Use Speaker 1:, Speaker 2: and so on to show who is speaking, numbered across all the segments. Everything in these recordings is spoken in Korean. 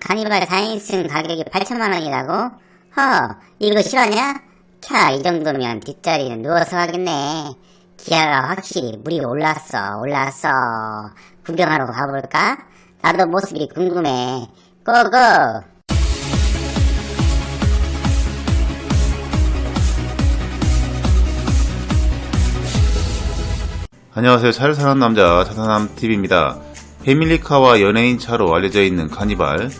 Speaker 1: 카니발 4인승 가격이 8천만원이라고? 허, 이거 실화냐? 캬, 이 정도면 뒷자리는 누워서 하겠네. 기아가 확실히 물이 올랐어, 올랐어. 구경하러 가볼까? 나도 모습이 궁금해. 고고!
Speaker 2: 안녕하세요. 차를 사는 남자 차사남 TV입니다. 패밀리카와 연예인 차로 알려져 있는 카니발.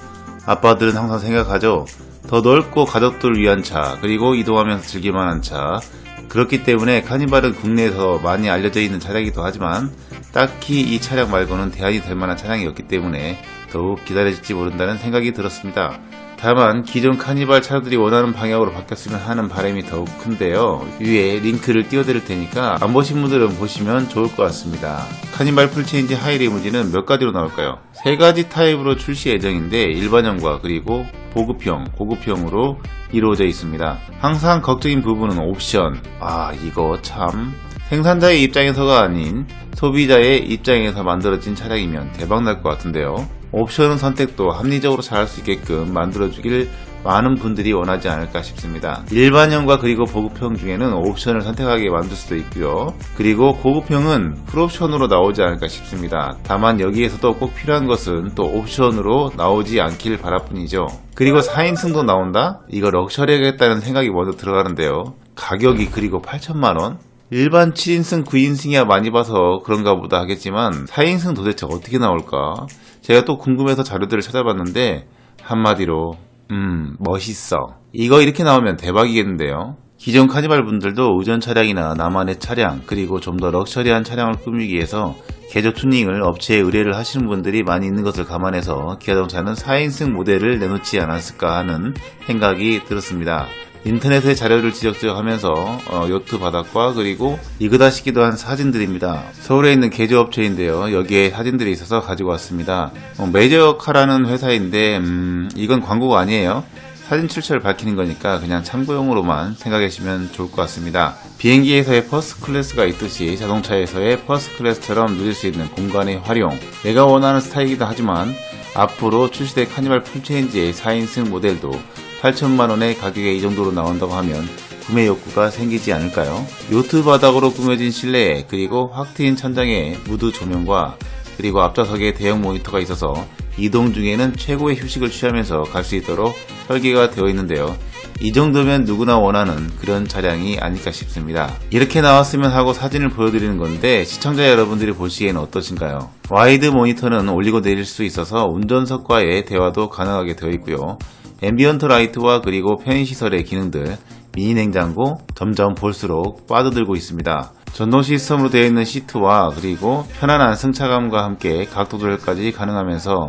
Speaker 2: 아빠들은 항상 생각하죠. 더 넓고 가족들 위한 차, 그리고 이동하면서 즐길만한 차. 그렇기 때문에 카니발은 국내에서 많이 알려져 있는 차량이기도 하지만 딱히 이 차량 말고는 대안이 될 만한 차량이었기 때문에 더욱 기다려질지 모른다는 생각이 들었습니다. 다만 기존 카니발 차들이 원하는 방향으로 바뀌었으면 하는 바람이 더욱 큰데요. 위에 링크를 띄워드릴 테니까 안 보신 분들은 보시면 좋을 것 같습니다. 카니발 풀체인지 하이 리무진은 몇 가지로 나올까요? 세 가지 타입으로 출시 예정인데 일반형과 그리고 보급형, 고급형으로 이루어져 있습니다. 항상 걱정인 부분은 옵션. 아 이거 참 생산자의 입장에서가 아닌 소비자의 입장에서 만들어진 차량이면 대박 날 것 같은데요. 옵션 선택도 합리적으로 잘할 수 있게끔 만들어주길 많은 분들이 원하지 않을까 싶습니다. 일반형과 그리고 보급형 중에는 옵션을 선택하게 만들 수도 있고요. 그리고 고급형은 풀옵션으로 나오지 않을까 싶습니다. 다만 여기에서도 꼭 필요한 것은 또 옵션으로 나오지 않길 바랄 뿐이죠. 그리고 4인승도 나온다? 이거 럭셔리하겠다는 생각이 먼저 들어가는데요. 가격이 그리고 8천만원? 일반 7인승, 9인승이야 많이 봐서 그런가 보다 하겠지만 4인승 도대체 어떻게 나올까? 제가 또 궁금해서 자료들을 찾아봤는데 한마디로 음 멋있어. 이거 이렇게 나오면 대박이겠는데요. 기존 카니발 분들도 우전 차량이나 나만의 차량 그리고 좀 더 럭셔리한 차량을 꾸미기 위해서 개조 투닝을 업체에 의뢰를 하시는 분들이 많이 있는 것을 감안해서 기아자동차는 4인승 모델을 내놓지 않았을까 하는 생각이 들었습니다. 인터넷의 자료를 지적지적하면서 어, 요트 바닥과 그리고 이그다시기도 한 사진들입니다. 서울에 있는 개조업체인데요. 여기에 사진들이 있어서 가지고 왔습니다. 어, 메이저카라는 회사인데 음, 이건 광고가 아니에요. 사진 출처를 밝히는 거니까 그냥 참고용으로만 생각하시면 좋을 것 같습니다. 비행기에서의 퍼스트 클래스가 있듯이 자동차에서의 퍼스트 클래스처럼 누릴 수 있는 공간의 활용. 내가 원하는 스타일이기도 하지만 앞으로 출시될 카니발 풀체인지의 4인승 모델도 8천만 원의 가격에 이 정도로 나온다고 하면 구매 욕구가 생기지 않을까요? 요트 바닥으로 꾸며진 실내에 그리고 확 트인 천장에 무드 조명과 그리고 앞좌석에 대형 모니터가 있어서 이동 중에는 최고의 휴식을 취하면서 갈 수 있도록 설계가 되어 있는데요. 이 정도면 누구나 원하는 그런 차량이 아닐까 싶습니다. 이렇게 나왔으면 하고 사진을 보여드리는 건데 시청자 여러분들이 보시기에는 어떠신가요? 와이드 모니터는 올리고 내릴 수 있어서 운전석과의 대화도 가능하게 되어 있고요. 앰비언트 라이트와 그리고 편의시설의 기능들, 미니 냉장고 점점 볼수록 빠져들고 있습니다. 전동 시스템으로 되어 있는 시트와 그리고 편안한 승차감과 함께 각도 조절까지 가능하면서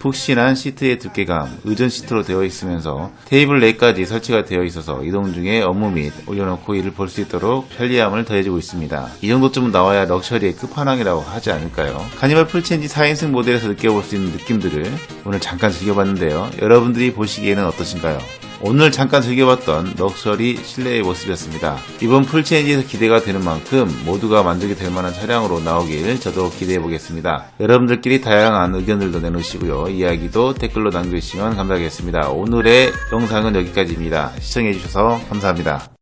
Speaker 2: 푹신한 시트의 두께감, 의전 시트로 되어 있으면서 테이블 내까지 설치가 되어 있어서 이동 중에 업무 및 올려놓고 일을 볼 수 있도록 편리함을 더해주고 있습니다. 이 정도쯤은 나와야 럭셔리의 끝판왕이라고 하지 않을까요? 카니발 풀체인지 4인승 모델에서 느껴볼 수 있는 느낌들을 오늘 잠깐 즐겨봤는데요. 여러분들이 보시기에는 어떠신가요? 오늘 잠깐 즐겨봤던 럭셔리 실내의 모습이었습니다. 이번 풀체인지에서 기대가 되는 만큼 모두가 만족이 될 만한 차량으로 나오길 저도 기대해 보겠습니다. 여러분들끼리 다양한 의견들도 내놓으시고요. 이야기도 댓글로 남겨주시면 감사하겠습니다. 오늘의 영상은 여기까지입니다. 시청해주셔서 감사합니다.